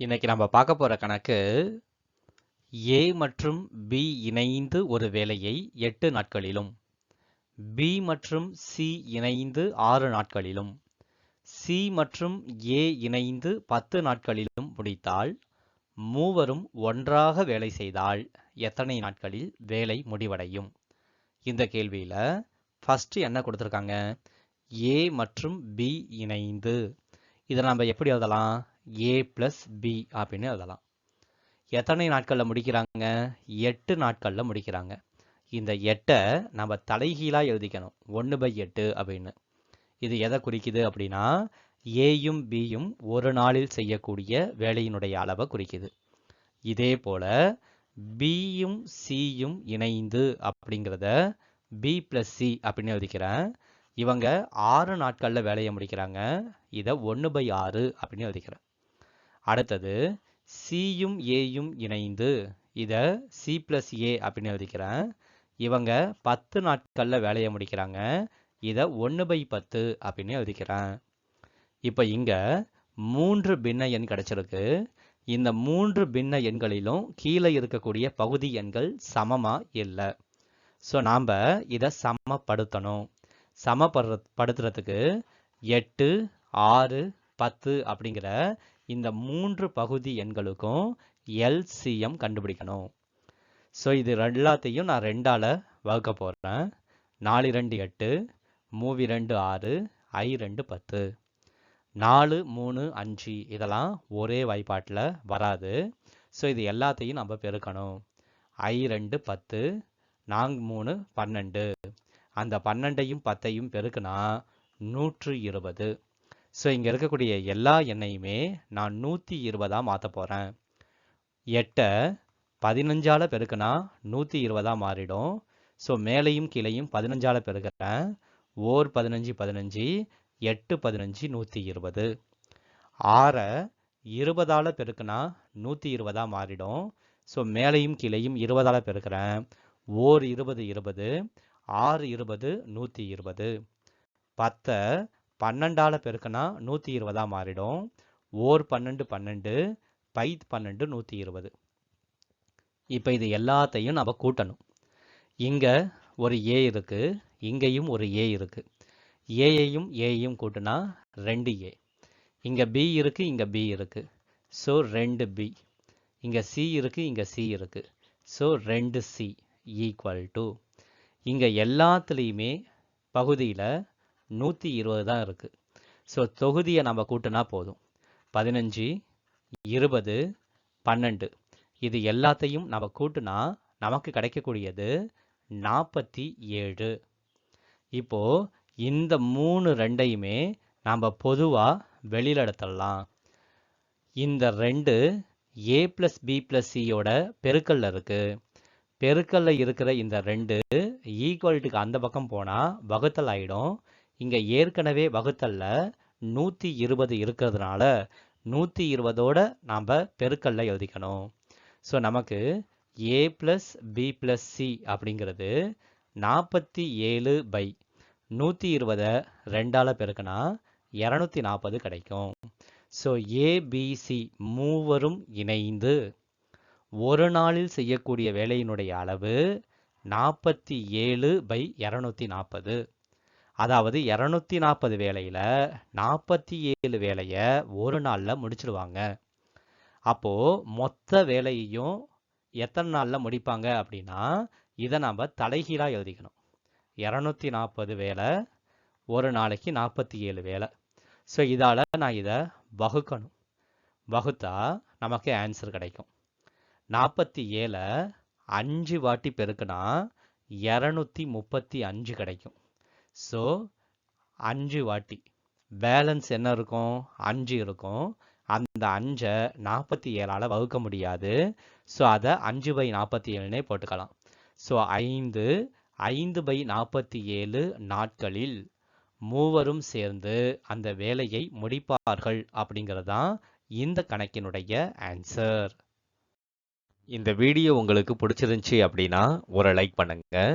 இன்னைக்கு நம்ம பார்க்க போகிற கணக்கு ஏ மற்றும் பி இணைந்து ஒரு வேலையை எட்டு நாட்களிலும் பி மற்றும் சி இணைந்து ஆறு நாட்களிலும் சி மற்றும் ஏ இணைந்து பத்து நாட்களிலும் முடித்தால் மூவரும் ஒன்றாக வேலை செய்தால் எத்தனை நாட்களில் வேலை முடிவடையும்? இந்த கேள்வியில் ஃபர்ஸ்ட் என்ன கொடுத்துருக்காங்க? ஏ மற்றும் பி இணைந்து. இதை நம்ம எப்படி எழுதலாம்? ஏ ப்ளஸ் பி அப்படின்னு எழுதலாம். எத்தனை நாட்களில் முடிக்கிறாங்க? எட்டு நாட்களில் முடிக்கிறாங்க. இந்த எட்டை நம்ம தலைகீழாக எழுதிக்கணும். ஒன்று பை எட்டு அப்படின்னு. இது எதை குறிக்குது அப்படின்னா ஏயும் பியும் ஒரு நாளில் செய்யக்கூடிய வேலையினுடைய அளவை குறிக்குது. இதே போல பியும் சியும் இணைந்து அப்படிங்கிறத பி பிளஸ் சி அப்படின்னு எழுதிக்கிறேன். இவங்க ஆறு நாட்களில் வேலையை முடிக்கிறாங்க. இதை ஒன்று பை ஆறு அப்படின்னு எழுதிக்கிறேன். அடுத்தது சியும் ஏயும் இணைந்து இதை சி பிளஸ் ஏ அப்படின்னு எழுதிக்கிறேன். இவங்க பத்து நாட்களில் வேலையை முடிக்கிறாங்க. இதை ஒன்று பை பத்து அப்படின்னு எழுதிக்கிறேன். இப்போ இங்கே மூன்று பின்ன எண் கிடைச்சிருக்கு. இந்த மூன்று பின்ன எண்களிலும் கீழே இருக்கக்கூடிய பகுதி எண்கள் சமமாக இல்லை? ஸோ நாம் இதை சமப்படுத்தணும். சமப்படுற படுத்துறதுக்கு எட்டு ஆறு பத்து அப்படிங்கிற இந்த மூன்று பகுதி எண்களுக்கும் எல்சிஎம் கண்டுபிடிக்கணும். ஸோ இது எல்லாத்தையும் நான் ரெண்டால் வகுக்க போகிறேன் நாலு ரெண்டு எட்டு மூவி ரெண்டு ஆறு ஐ ரெண்டு பத்து. நாலு மூணு அஞ்சு இதெல்லாம் ஒரே வாய்ப்பாட்டில் வராது. ஸோ இது எல்லாத்தையும் நம்ம பெருக்கணும். ஐ ரெண்டு பத்து நான்கு மூணு பன்னெண்டு. அந்த பன்னெண்டையும் பத்தையும் பெருக்குனா நூற்று இருபது. ஸோ இங்கே இருக்கக்கூடிய எல்லா எண்ணையுமே நான் நூற்றி இருபதாக மாற்ற போகிறேன் எட்டை பதினஞ்சால் பெருக்குனா நூற்றி இருபதாக மாறிடும். ஸோ மேலையும் கீழையும் பதினஞ்சால் பெருக்கிறேன். ஓர் பதினஞ்சு பதினஞ்சு எட்டு பதினஞ்சு நூற்றி இருபது. ஆறை இருபதால் பெருக்குனா நூற்றி இருபதாக மாறிடும். ஸோ மேலையும் கீழையும் இருபதால் பெருக்கிறேன். ஓர் இருபது இருபது ஆறு இருபது நூற்றி இருபது. பத்தை பன்னெண்டால் பெருக்கினா நூற்றி இருபதாக மாறிடும். ஓர் பன்னெண்டு பன்னெண்டு பை பன்னெண்டு நூற்றி இருபது இப்போ இது எல்லாத்தையும் நம்ம கூட்டணும். இங்கே ஒரு ஏ இருக்குது இங்கேயும் ஒரு ஏ இருக்குது ஏயையும் ஏயையும் கூட்டினா ரெண்டு ஏ. இங்கே பி இருக்குது இங்கே பி இருக்குது ஸோ ரெண்டு பி. இங்கே சி இருக்குது இங்கே சி இருக்குது ஸோ ரெண்டு சி ஈக்குவல் டு. இங்கே எல்லாத்துலேயுமே பகுதியில் நூற்றி இருபது தான் இருக்குது ஸோ தொகுதியை நம்ம கூட்டினா போதும். பதினஞ்சு இருபது பன்னெண்டு. இது எல்லாத்தையும் நம்ம கூட்டினா நமக்கு கிடைக்கக்கூடியது நாற்பத்தி ஏழு. இப்போ இந்த மூணு ரெண்டையுமே நாம் பொதுவாக வெளியில் எடுத்துடலாம். இந்த ரெண்டு ஏ ப்ளஸ் பி ப்ளஸ் சியோட பெருக்கல்ல இருக்கு. பெருக்கல்ல இருக்கிற இந்த ரெண்டு ஈக்குவாலிட்டிக்கு அந்த பக்கம் போனால் வகுத்தல் ஆயிடும். இங்கே ஏற்கனவே வகுத்தல்ல நூற்றி இருபது இருக்கிறதுனால நூற்றி இருபதோட நாம் பெருக்கல்ல எழுதிக்கணும். ஸோ நமக்கு A plus B plus C அப்படிங்கிறது நாற்பத்தி ஏழு பை. நூற்றி இருபதை ரெண்டால் பெருக்கினா இரநூத்தி நாற்பது கிடைக்கும். ஸோ ஏபிசி மூவரும் இணைந்து ஒரு நாளில் செய்யக்கூடிய வேலையினுடைய அளவு நாற்பத்தி ஏழு பை இரநூத்தி நாற்பது அதாவது இரநூத்தி நாற்பது வேலையில் நாற்பத்தி ஏழு வேலையை ஒரு நாளில் முடிச்சிடுவாங்க அப்போது மொத்த வேலையையும் எத்தனை நாளில் முடிப்பாங்க அப்படின்னா இதை நாம் தலைகீழாக எழுதிக்கணும். இரநூத்தி நாற்பது வேலை ஒரு நாளைக்கு நாற்பத்தி ஏழு வேலை. ஸோ இதால் நான் இதை வகுக்கணும். வகுத்தா நமக்கு ஆன்சர் கிடைக்கும். நாற்பத்தி ஏழை அஞ்சு வாட்டி பெருக்குனா இரநூத்தி முப்பத்தி அஞ்சு கிடைக்கும். ஸோ அஞ்சு வாட்டி. பேலன்ஸ் என்ன இருக்கும்? அஞ்சு இருக்கும். அந்த அஞ்சை நாற்பத்தி ஏழால் வகுக்க முடியாது. ஸோ அதை அஞ்சு பை நாற்பத்தி ஏழுனே போட்டுக்கலாம். ஸோ ஐந்து ஐந்து பை நாற்பத்தி ஏழு நாட்களில் மூவரும் சேர்ந்து அந்த வேலையை முடிப்பார்கள் அப்படிங்கிறது தான் இந்த கணக்கினுடைய ஆன்சர் இந்த வீடியோ உங்களுக்கு பிடிச்சிருந்துச்சி அப்படின்னா ஒரு லைக் பண்ணுங்கள்